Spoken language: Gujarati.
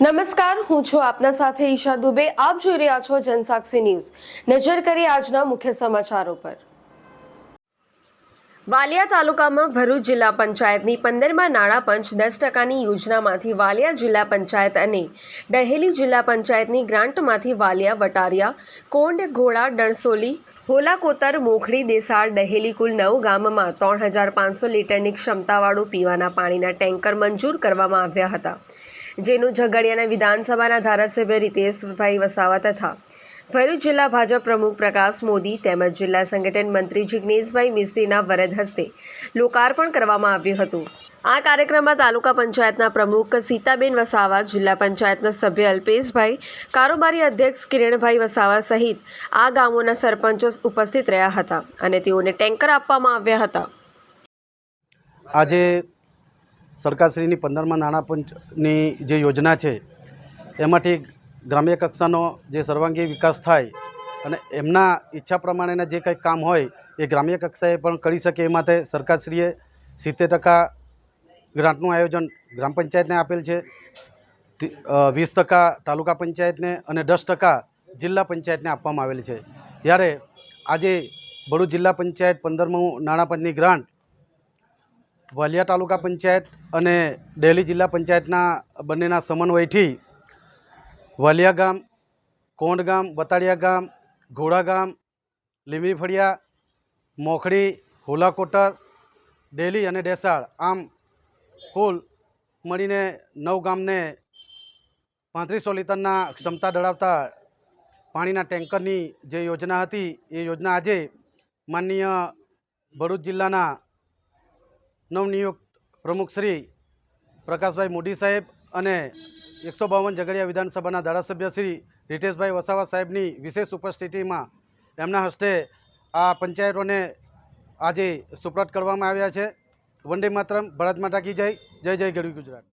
નમસ્કાર, હું છું આપના સાથે ઈશા દુબે. આપ જોઈ રહ્યા છો જનસાક્ષી ન્યૂઝ. નજર કરી આજના મુખ્ય સમાચારો પર. વાલિયા તાલુકામાં ભરૂચ જિલ્લા પંચાયતની પંદરમાં નાણાં પંચ દસ ટકાની યોજનામાંથી વાલિયા જિલ્લા પંચાયત અને ડહેલી જિલ્લા પંચાયતની ગ્રાન્ટમાંથી વાલિયા વટારિયા, કોંડ, ઘોડા, ડણસોલી, હોલાકોતર, મોખડી દેસાડ દહેલી કુલ નવ ગામમાં ત્રણ હજાર પાંચસો લીટરની ક્ષમતાવાળું પીવાના પાણીના ટેન્કર મંજૂર કરવામાં આવ્યા હતા. જેનું ઝઘડિયાના વિધાનસભાના ધારાસભ્ય રીતેશભાઈ વસાવા તથા ભરૂચ જિલ્લા ભાજપ પ્રમુખ પ્રકાશ મોદી તેમજ જિલ્લા સંગઠન મંત્રી જિજ્ઞેશભાઈ મિસ્ત્રીના વરદ હસ્તે લોકાર્પણ કરવામાં આવ્યું હતું. આ કાર્યક્રમમાં તાલુકા પંચાયતના પ્રમુખ સીતાબેન વસાવા, જિલ્લા પંચાયતના સભ્ય અલ્પેશભાઈ કારોબારી અધ્યક્ષ કિરણભાઈ વસાવા સહિત આ ગામોના સરપંચો ઉપસ્થિત રહ્યા હતા અને તેઓને ટેન્કર આપવામાં આવ્યા હતા. આજે સરકારશ્રીની પંદરમાં નાણાં પંચની જે યોજના છે, એમાંથી ગ્રામ્ય કક્ષાનો જે સર્વાંગી વિકાસ થાય અને એમના ઈચ્છા પ્રમાણેના જે કંઈ કામ હોય, એ ગ્રામ્ય કક્ષાએ પણ કરી શકે એ માટે સરકારશ્રીએ સિત્તેર ટકા ગ્રાન્ટનું આયોજન ગ્રામ પંચાયતને આપેલ છે વીસ ટકા તાલુકા પંચાયતને અને દસ ટકા જિલ્લા પંચાયતને આપવામાં આવેલ છે. જ્યારે આજે ભરૂચ જિલ્લા પંચાયત પંદરમું નાણાં પંચની ગ્રાન્ટ વાલિયા તાલુકા પંચાયત અને ડેલી જિલ્લા પંચાયતના બંનેના સમન્વયથી વાલિયા ગામ, કોંડ ગામ, બતાડિયા ગામ, ઘોડા ગામ લીમરી ફળિયા, મોખડી હોલાકોટર ડેલી અને ડેસાળ આમ કુલ મળીને નવ ગામને પાંત્રીસો લીટરના ક્ષમતા ધરાવતા પાણીના ટેન્કરની જે યોજના હતી, એ યોજના આજે માનનીય ભરૂચ જિલ્લાના નવનિયુક્ત પ્રમુખ શ્રી પ્રકાશભાઈ મોદી સાહેબ અને એકસો બાવન ઝઘડિયા વિધાનસભાના ધારાસભ્ય શ્રી રીટેશભાઈ વસાવા સાહેબની વિશેષ ઉપસ્થિતિમાં એમના હસ્તે આ પંચાયતોને આજે સુપ્રત કરવામાં આવ્યા છે. વંદે માતરમ, ભારત માતા કી જય. જય જય ગરવી ગુજરાત.